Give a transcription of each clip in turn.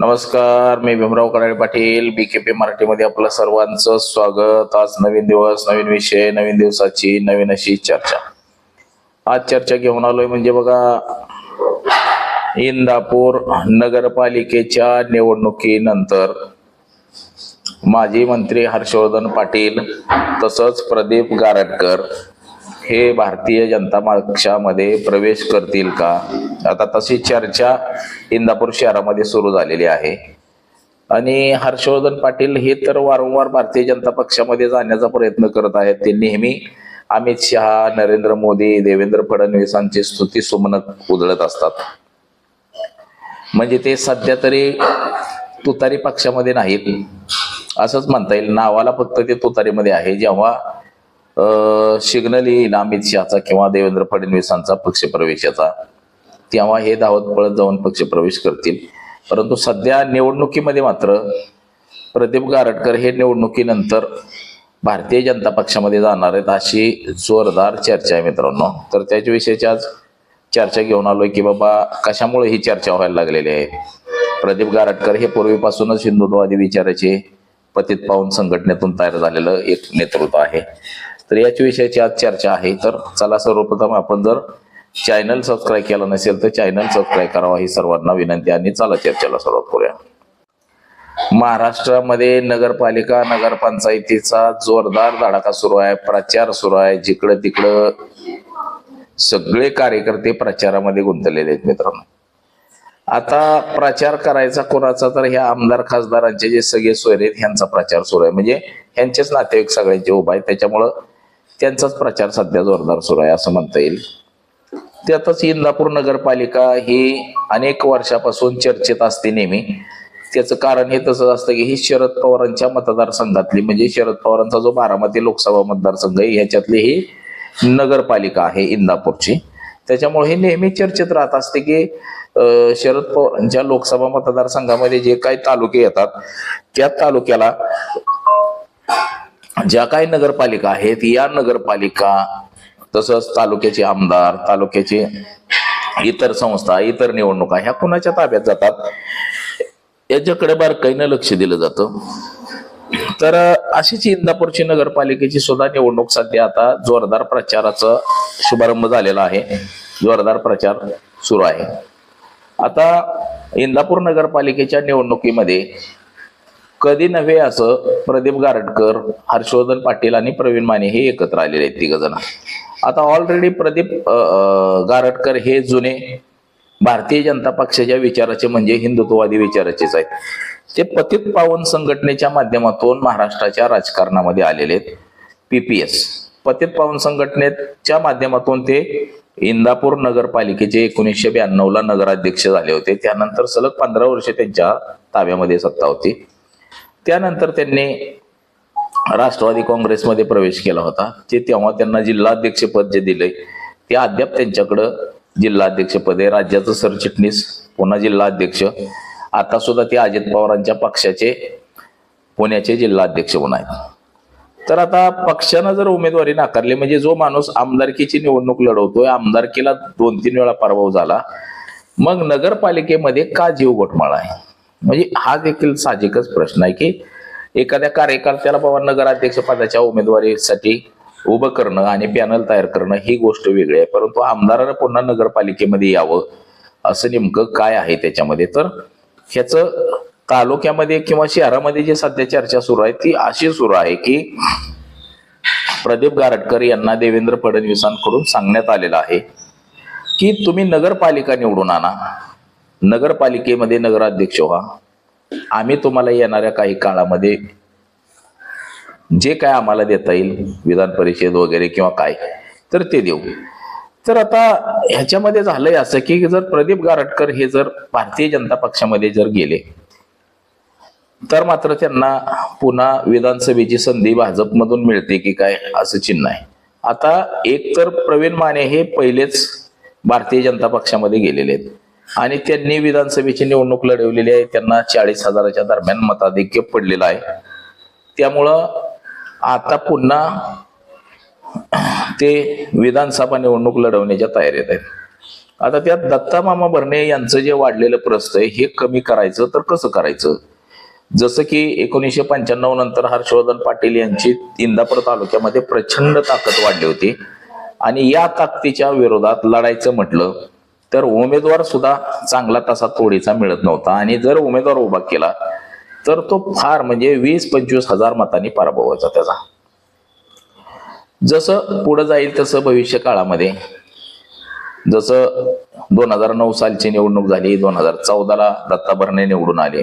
नमस्कार मी Bhimrao Karale Patil B K P मराठीमध्ये आपलं सर्वांचं स्वागत. आज नवीन दिवस नवीन विषय नवीन दिवसाची नवीन अशी चर्चा. आज चर्चा घेऊन आलोय म्हणजे बघा इंदापूर नगरपालिकेच्या निवडणुकीनंतर माजी मंत्री हर्षवर्धन पाटील तसंच प्रदीप गारटकर हे भारतीय जनता पक्षामध्ये प्रवेश करतील का? आता तशी चर्चा इंदापूर शहरामध्ये सुरू झालेली आहे. आणि हर्षवर्धन पाटील हे तर वारंवार भारतीय जनता पक्षामध्ये जाण्याचा प्रयत्न करत आहेत. ते नेहमी अमित शहा नरेंद्र मोदी देवेंद्र फडणवीसांची स्तुती सुमनक उधळत असतात. म्हणजे ते सध्या तरी तुतारी पक्षामध्ये नाहीत. असंच म्हणता येईल. नावाला फक्त ते तुतारीमध्ये आहे. जेव्हा सिग्नल येईल अमित शहाचा किंवा देवेंद्र फडणवीसांचा पक्षप्रवेशाचा. तेव्हा हे धावत पळत जाऊन पक्षप्रवेश करतील. परंतु सध्या निवडणुकीमध्ये मात्र प्रदीप गारटकर हे निवडणुकीनंतर भारतीय जनता पक्षामध्ये जाणार आहेत अशी जोरदार चर्चा आहे मित्रांनो. तर त्याच्याविषयीची आज चर्चा घेऊन आलोय की बाबा कशामुळे ही चर्चा व्हायला लागलेली आहे? प्रदीप गारटकर हे पूर्वीपासूनच हिंदुत्ववादी विचाराचे पतित पाहून संघटनेतून तयार झालेलं एक नेतृत्व आहे. तर याच विषयाची आज चर्चा आहे. तर चला सर्वप्रथम आपण जर चॅनल सबस्क्राईब केला नसेल तर चॅनल सबस्क्राईब करावा. ही सर्वांना विनंती आणि चला चर्चेला सुरुवात करूया. महाराष्ट्रामध्ये नगरपालिका नगरपंचायतीचा जोरदार धडाका सुरू आहे. प्रचार सुरू आहे. जिकडं तिकडं सगळे कार्यकर्ते प्रचारामध्ये गुंतलेले आहेत मित्रांनो. आता प्रचार करायचा कोणाचा तर ह्या आमदार खासदारांचे जे सगळे सोयरे आहेत ह्यांचा प्रचार सुरू आहे. म्हणजे ह्यांचेच नातेवाईक सगळ्यांचे उभा आहे त्याच्यामुळं त्यांचाच प्रचार सध्या जोरदार सुरू आहे असं म्हणता येईल. त्यातच इंदापूर नगरपालिका ही अनेक वर्षापासून चर्चेत असते नेहमी. त्याचं कारण हे तसंच असतं की ही शरद पवारांच्या मतदारसंघातली म्हणजे शरद पवारांचा जो बारामती लोकसभा मतदारसंघ आहे ह्याच्यातली ही नगरपालिका आहे इंदापूरची. त्याच्यामुळे हे नेहमी चर्चेत राहत असते की शरद पवारांच्या लोकसभा मतदारसंघामध्ये जे काही तालुके येतात त्या तालुक्याला ज्या काही नगरपालिका आहेत या नगरपालिका तसंच तालुक्याचे आमदार तालुक्याचे इतर संस्था इतर निवडणुका ह्या कुणाच्या ताब्यात जातात? याच्याकडे बारकाईनं लक्ष दिलं जातं. तर अशीच इंदापूरची नगरपालिकेची सुद्धा निवडणूक सध्या आता जोरदार प्रचाराचा शुभारंभ झालेला आहे. जोरदार प्रचार सुरू आहे. आता इंदापूर नगरपालिकेच्या निवडणुकीमध्ये कधी नव्हे असं प्रदीप गारटकर हर्षवर्धन पाटील आणि प्रवीण माने हे एकत्र आलेले आहेत तिघ जण. आता ऑलरेडी प्रदीप गारटकर हे जुने भारतीय जनता पक्षाच्या विचाराचे म्हणजे हिंदुत्ववादी विचाराचेच आहेत. ते पतित पावन संघटनेच्या माध्यमातून महाराष्ट्राच्या राजकारणामध्ये आलेले आहेत पीपीएस पतित पावन संघटनेच्या माध्यमातून ते इंदापूर नगरपालिकेचे एकोणीसशे ब्याण्णव ला नगराध्यक्ष झाले होते. त्यानंतर सलग पंधरा वर्षे त्यांच्या ताब्यामध्ये सत्ता होती. त्यानंतर त्यांनी राष्ट्रवादी काँग्रेसमध्ये प्रवेश केला होता. ते तेव्हा त्यांना जिल्हाध्यक्षपद जे दिले ते अद्याप त्यांच्याकडं जिल्हाध्यक्षपद आहे. राज्याचं सरचिटणीस पुन्हा जिल्हाध्यक्ष. आता सुद्धा ते अजित पवारांच्या पक्षाचे पुण्याचे जिल्हाध्यक्ष म्हणून आहेत. तर आता पक्षानं जर उमेदवारी नाकारली म्हणजे जो माणूस आमदारकीची निवडणूक लढवतोय आमदारकीला दोन तीन वेळा पराभव झाला मग नगरपालिकेमध्ये का जीव गोठमाळा आहे? म्हणजे हा देखील साहजिकच प्रश्न आहे की एखाद्या कार्यकर्त्याला बाबा नगराध्यक्ष पदाच्या उमेदवारीसाठी उभं करणं आणि पॅनल तयार करणं ही गोष्ट वेगळी आहे. परंतु आमदारानं पुन्हा नगरपालिकेमध्ये यावं असं नेमकं काय आहे त्याच्यामध्ये? तर ह्याचं तालुक्यामध्ये किंवा शहरामध्ये जी सध्या चर्चा सुरू आहे ती अशी सुरू आहे की प्रदीप गारटकर यांना देवेंद्र फडणवीसांकडून सांगण्यात आलेलं आहे की तुम्ही नगरपालिका निवडून आणा. नगरपालिकेमध्ये नगराध्यक्ष व्हा. आम्ही तुम्हाला येणाऱ्या काही काळामध्ये जे काय आम्हाला देता येईल विधान परिषद वगैरे किंवा काय तर ते देऊ. तर आता ह्याच्यामध्ये झालंय असं की जर प्रदीप गारटकर हे जर भारतीय जनता पक्षामध्ये जर गेले तर मात्र त्यांना पुन्हा विधानसभेची संधी भाजपमधून मिळते की काय असं चिन्ह आहे. आता एक तर प्रवीण माने हे पहिलेच भारतीय जनता पक्षामध्ये गेलेले आहेत. आणि त्यांनी विधानसभेची निवडणूक लढवलेली आहे. त्यांना चाळीस हजाराच्या दरम्यान मताधिक्य पडलेलं आहे. त्यामुळं आता पुन्हा ते विधानसभा निवडणूक लढवण्याच्या तयारीत आहेत. आता त्यात दत्ता मामा भरणे यांचं जे वाढलेलं प्रस्त आहे हे कमी करायचं तर कसं करायचं? जसं की एकोणीसशे पंच्याण्णव नंतर हर्षवर्धन पाटील यांची इंदापूर तालुक्यामध्ये प्रचंड ताकद वाढली होती. आणि या ताकदीच्या विरोधात लढायचं म्हटलं तर उमेदवार सुद्धा चांगला तसा तोडीचा मिळत नव्हता. आणि जर उमेदवार उभा केला तर तो फार म्हणजे वीस पंचवीस हजार मतांनी पराभव व्हायचा त्याचा. जसं पुढे जाईल तसं भविष्य काळामध्ये. जसं दोन हजार नऊ सालची निवडणूक झाली दोन हजार चौदाला दत्ता भरणे निवडून आले.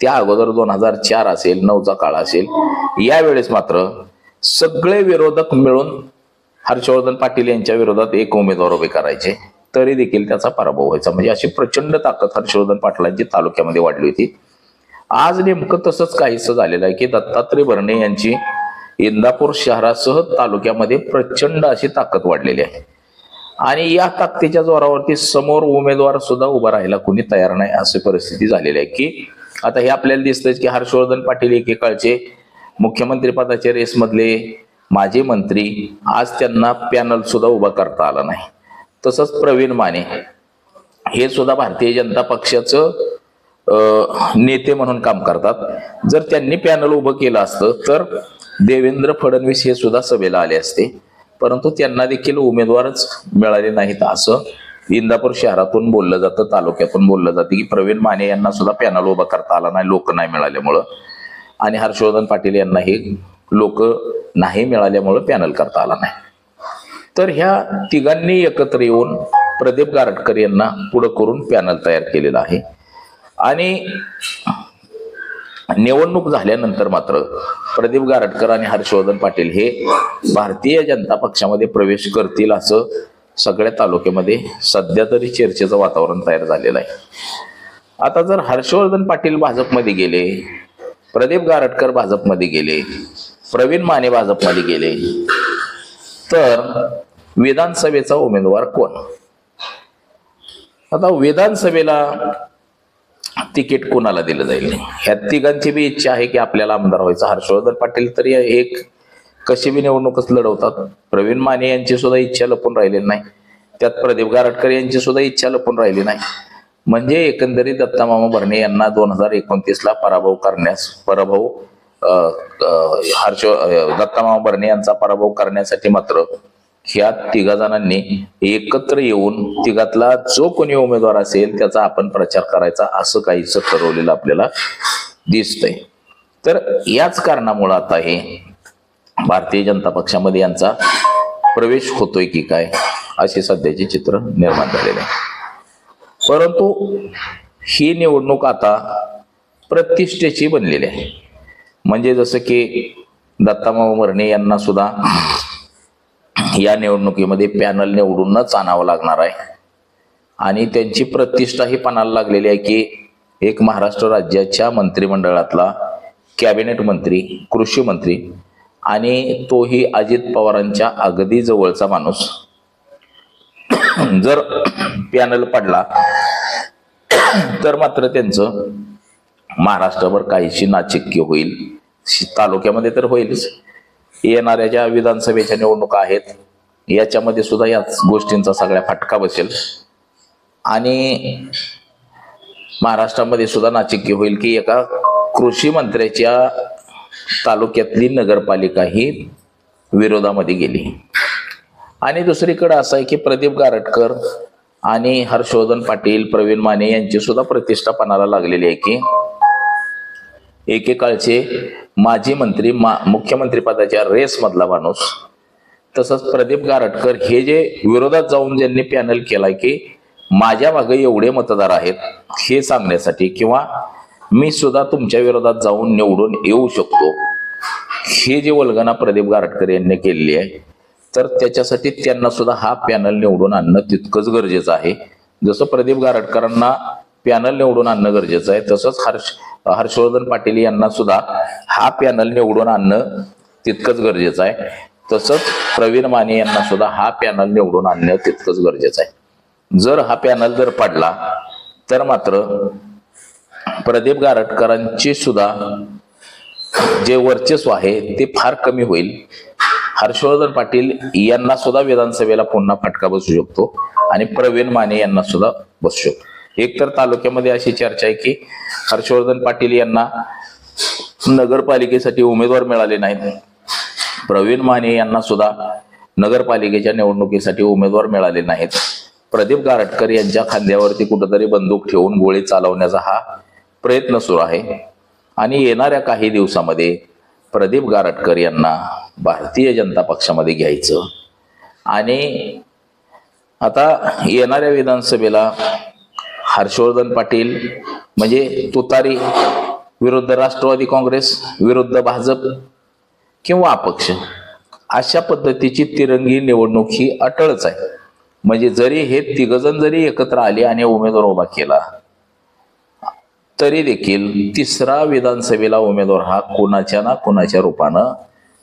त्या अगोदर दोन हजार चार असेल नऊचा काळ असेल यावेळेस मात्र सगळे विरोधक मिळून हर्षवर्धन पाटील यांच्या विरोधात एक उमेदवार उभे करायचे. तरी देखील त्याचा पराभव व्हायचा. म्हणजे अशी प्रचंड ताकद हर्षवर्धन पाटलांची तालुक्यामध्ये वाढली होती. आज नेमकं तसंच काहीसं झालेलं आहे की दत्तात्रय भरणे यांची इंदापूर शहरासह तालुक्यामध्ये प्रचंड अशी ताकद वाढलेली आहे. आणि या ताकदीच्या जोरावरती समोर उमेदवार सुद्धा उभा राहायला कोणी तयार नाही अशी परिस्थिती झालेली आहे की आता हे आपल्याला दिसतंय की हर्षवर्धन पाटील एकेकाळचे मुख्यमंत्री पदाचे रेसमधले माजी मंत्री आज त्यांना पॅनल सुद्धा उभा करता आला नाही. तसंच प्रवीण माने. हे सुद्धा भारतीय जनता पक्षाचं नेते म्हणून काम करतात. जर त्यांनी पॅनल उभं केलं असतं तर देवेंद्र फडणवीस हे सुद्धा सभेला आले असते. परंतु त्यांना देखील उमेदवारच मिळाले नाहीत असं इंदापूर शहरातून बोललं जातं तालुक्यातून बोललं जातं की प्रवीण माने यांना सुद्धा पॅनल उभा करता आला नाही लोक नाही मिळाल्यामुळं. आणि हर्षवर्धन पाटील यांना हे लोक नाही मिळाल्यामुळं पॅनल करता आला नाही. तर ह्या तिघांनी एकत्र येऊन प्रदीप गारटकर यांना पुढं करून पॅनल तयार केलेलं आहे. आणि निवडणूक झाल्यानंतर मात्र प्रदीप गारटकर आणि हर्षवर्धन पाटील हे भारतीय जनता पक्षामध्ये प्रवेश करतील असं सगळ्या तालुक्यामध्ये सध्या तरी चर्चेचं वातावरण तयार झालेलं आहे. आता जर हर्षवर्धन पाटील भाजपमध्ये गेले प्रदीप गारटकर भाजपमध्ये गेले प्रवीण माने भाजपमध्ये गेले तर विधानसभेचा उमेदवार कोण? आता विधानसभेला तिकीट कोणाला दिलं जाईल? ह्या तिघांची बी इच्छा आहे की आपल्याला आमदार व्हायचं. हर्षवर्धन पाटील तरी एक कशी बी निवडणूकच लढवतात. प्रवीण माने यांची सुद्धा इच्छा लपून राहिलेली नाही. त्यात प्रदीप गारटकर यांची सुद्धा इच्छा लपून राहिली नाही. म्हणजे एकंदरीत दत्तामामा भरणे यांना दोन हजार एकोणतीस ला पराभव करण्यास पराभव हर्ष दत्ता मामा भरणे यांचा पराभव करण्यासाठी मात्र ह्या तिघा जणांनी एकत्र येऊन तिघातला जो कोणी उमेदवार असेल त्याचा आपण प्रचार करायचा असं काहीच ठरवलेलं आपल्याला दिसतंय. तर याच कारणामुळं आता हे भारतीय जनता पक्षामध्ये यांचा प्रवेश होतोय की काय असे सध्याचे चित्र निर्माण झालेले आहे. परंतु ही निवडणूक आता प्रतिष्ठेची बनलेली आहे. म्हणजे जसं की दत्तामाऊ मरणे यांना सुद्धा या निवडणुकीमध्ये पॅनल निवडूनच आणावं लागणार आहे. आणि त्यांची प्रतिष्ठा ही पणाला लागलेली आहे की एक महाराष्ट्र राज्याच्या मंत्रिमंडळातला कॅबिनेट मंत्री कृषी मंत्री आणि तोही अजित पवारांच्या अगदी जवळचा माणूस. जर पॅनल पडला तर मात्र त्यांचं महाराष्ट्रभर काहीशी नाचिक्य होईल. तालुक्यामध्ये तर होईलच. येणाऱ्या ज्या विधानसभेच्या निवडणुका आहेत याच्यामध्ये सुद्धा याच गोष्टींचा सगळ्या फटका बसेल. आणि महाराष्ट्रामध्ये सुद्धा नाचिक्य होईल की एका कृषी मंत्र्याच्या तालुक्यातली नगरपालिका ही विरोधामध्ये गेली. आणि दुसरीकडे असं आहे की प्रदीप गारटकर आणि हर्षवर्धन पाटील प्रवीण माने यांची सुद्धा प्रतिष्ठा पणाला लागलेली आहे की एकेकाळचे माजी मंत्री मा मुख्यमंत्रीपदाच्या रेसमधला माणूस. तसंच प्रदीप गारटकर हे जे विरोधात जाऊन ज्यांनी पॅनल केलाय की माझ्या मागे एवढे मतदार आहेत हे सांगण्यासाठी किंवा मी सुद्धा तुमच्या विरोधात जाऊन निवडून येऊ शकतो हे जे वल्गना प्रदीप गारटकर यांनी केलेली आहे तर त्याच्यासाठी त्यांना सुद्धा हा पॅनल निवडून आणणं तितकंच गरजेचं आहे. जसं प्रदीप गारटकरांना पॅनल निवडून आणणं गरजेचं आहे तसंच हर्ष हर्षवर्धन पाटील यांना सुद्धा हा पॅनल निवडून आणणं तितकंच गरजेचं आहे. तसंच प्रवीण माने यांना सुद्धा हा पॅनल निवडून आणणं तितकंच गरजेचं आहे. जर हा पॅनल जर पडला तर मात्र प्रदीप गारटकरांची सुद्धा जे वर्चस्व आहे ते फार कमी होईल. हर्षवर्धन पाटील यांना सुद्धा विधानसभेला पुन्हा फटका बसू शकतो आणि प्रवीण माने यांना सुद्धा बसू शकतो. एकतर तालुक्यामध्ये अशी चर्चा आहे की हर्षवर्धन पाटील यांना नगरपालिकेसाठी उमेदवार मिळाले नाहीत. प्रवीण माने यांना सुद्धा नगरपालिकेच्या निवडणुकीसाठी उमेदवार मिळाले नाहीत. प्रदीप गारटकर यांच्या खांद्यावरती कुठंतरी बंदूक ठेवून गोळी चालवण्याचा हा प्रयत्न सुरू आहे. आणि येणाऱ्या काही दिवसामध्ये प्रदीप गारटकर यांना भारतीय जनता पक्षामध्ये घ्यायचं. आणि आता येणाऱ्या विधानसभेला हर्षवर्धन पाटील म्हणजे तुतारी विरुद्ध राष्ट्रवादी काँग्रेस विरुद्ध भाजप किंवा अपक्ष अशा पद्धतीची तिरंगी निवडणूक ही अटळच आहे. म्हणजे जरी हे तिघजण जरी एकत्र आले आणि उमेदवार उभा केला तरी देखील तिसरा विधानसभेला उमेदवार हा कोणाच्या ना कोणाच्या रूपानं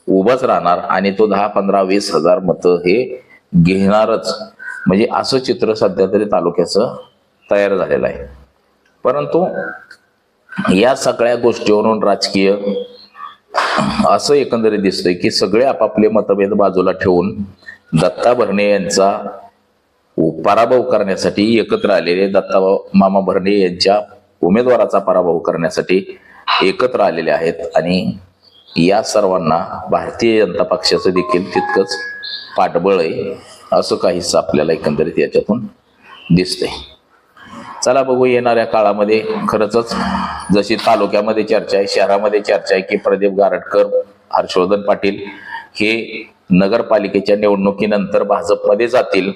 उभाच राहणार आणि तो दहा पंधरा वीस हजार मतं हे घेणारच. म्हणजे असं चित्र सध्या तरी तालुक्याचं तयार झालेला आहे. परंतु या सगळ्या गोष्टीवरून राजकीय असं एकंदरीत दिसतंय की सगळे आपापले मतभेद बाजूला ठेवून दत्ता भरणे यांचा पराभव करण्यासाठी एकत्र आलेले दत्ता मामा भरणे यांच्या उमेदवाराचा पराभव करण्यासाठी एकत्र आलेले आहेत आणि या सर्वांना भारतीय जनता पक्षाचं देखील तितकंच पाठबळ आहे असं काहीच आपल्याला एकंदरीत याच्यातून दिसतंय. चला बघू येणाऱ्या काळामध्ये. खरंच जशी तालुक्यामध्ये चर्चा आहे शहरामध्ये चर्चा आहे की प्रदीप गारटकर हर्षवर्धन पाटील हे नगरपालिकेच्या निवडणुकीनंतर भाजपमध्ये जातील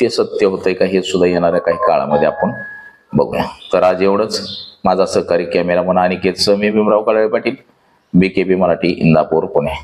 ते सत्य होतंय का हे सुद्धा येणाऱ्या काही काळामध्ये आपण बघूया. तर आज एवढंच. माझा सहकारी कॅमेरामन अनिकेत समी भीमराव कळवे पाटील बी मराठी इंदापूर पुणे.